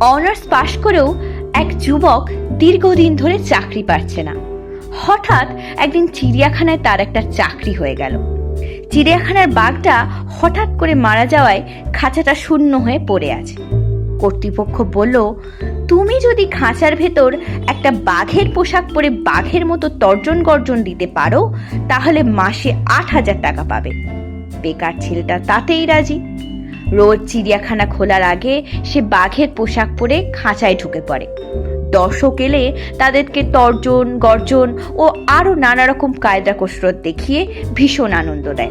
Honours পাশ করেও এক যুবক দীর্ঘদিন ধরে চাকরি পাচ্ছে না। হঠাৎ একদিন চিড়িয়াখানায় তার একটা চাকরি হয়ে গেল। চিড়িয়াখানার বাঘটা হঠাৎ করে মারা যাওয়ায় খাঁচাটা শূন্য হয়ে পড়ে আছে। কর্তৃপক্ষ বলল, তুমি যদি খাঁচার ভেতর একটা বাঘের পোশাক পরে বাঘের মতো তর্জন গর্জন দিতে পারো, তাহলে মাসে আট হাজার টাকা পাবে। বেকার ছেলেটা তাতেই রাজি। রোজ চিড়িয়াখানা খোলার আগে সে বাঘের পোশাক পরে খাঁচায় ঢুকে পড়ে। দর্শক এলে তাদেরকে তর্জন, গর্জন ও আরও নানা রকম কায়দা কসরত দেখিয়ে ভীষণ আনন্দ দেয়।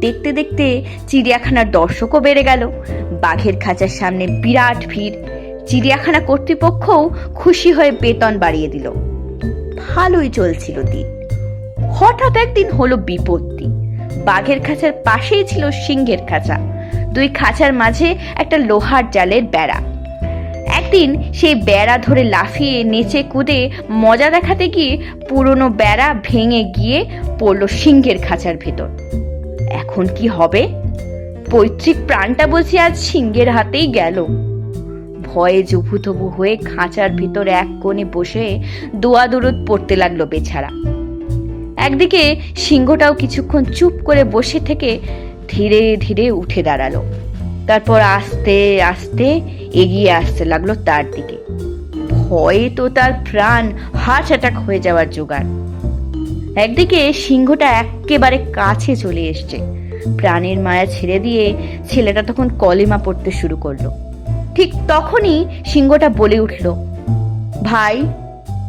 দেখতে দেখতে চিড়িয়াখানার দর্শকও বেড়ে গেল। বাঘের খাঁচার সামনে বিরাট ভিড়। চিড়িয়াখানা কর্তৃপক্ষও খুশি হয়ে বেতন বাড়িয়ে দিল। ভালোই চলছিল দিন। হঠাৎ একদিন হলো বিপত্তি। বাঘের খাঁচার পাশেই ছিল সিংহের খাঁচা। দুই খাঁচার মাঝে একটা লোহার জালের বেড়া। একদিন সেই বেড়া ধরে লাফিয়ে নেচে কুদে মজা দেখাতে গিয়ে পুরনো বেড়া ভেঙে গিয়ে পড়ল সিংহের খাঁচার ভেতর। এখন কি হবে? পৈতৃক প্রাণটা বলছি আজ সিংহের হাতেই গেল। ভয়ে জুভুতবু হয়ে খাঁচার ভিতর এক কোণে বসে দোয়া দরুদ পড়তে লাগল বেছাড়া একদিকে সিংহটাও কিছুক্ষণ চুপ করে বসে থেকে ধীরে ধীরে উঠে দাঁড়াল। তারপর আস্তে আস্তে এগিয়ে আসতে লাগল তার দিকে। ভয়ে তো তার প্রাণ হার্ট অ্যাটাক হয়ে যাওয়ার জোগাড়। একদিকে সিংহটা একেবারে কাছে চলে এসছে। প্রাণের মায়া ছেড়ে দিয়ে ছেলেটা তখন কলেমা পড়তে শুরু করল। ঠিক তখনই সিংহটা বলে উঠল, ভাই,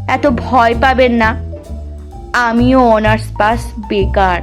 এত ভয় পাবেন না। আমিও অনার্স পাস বেকার।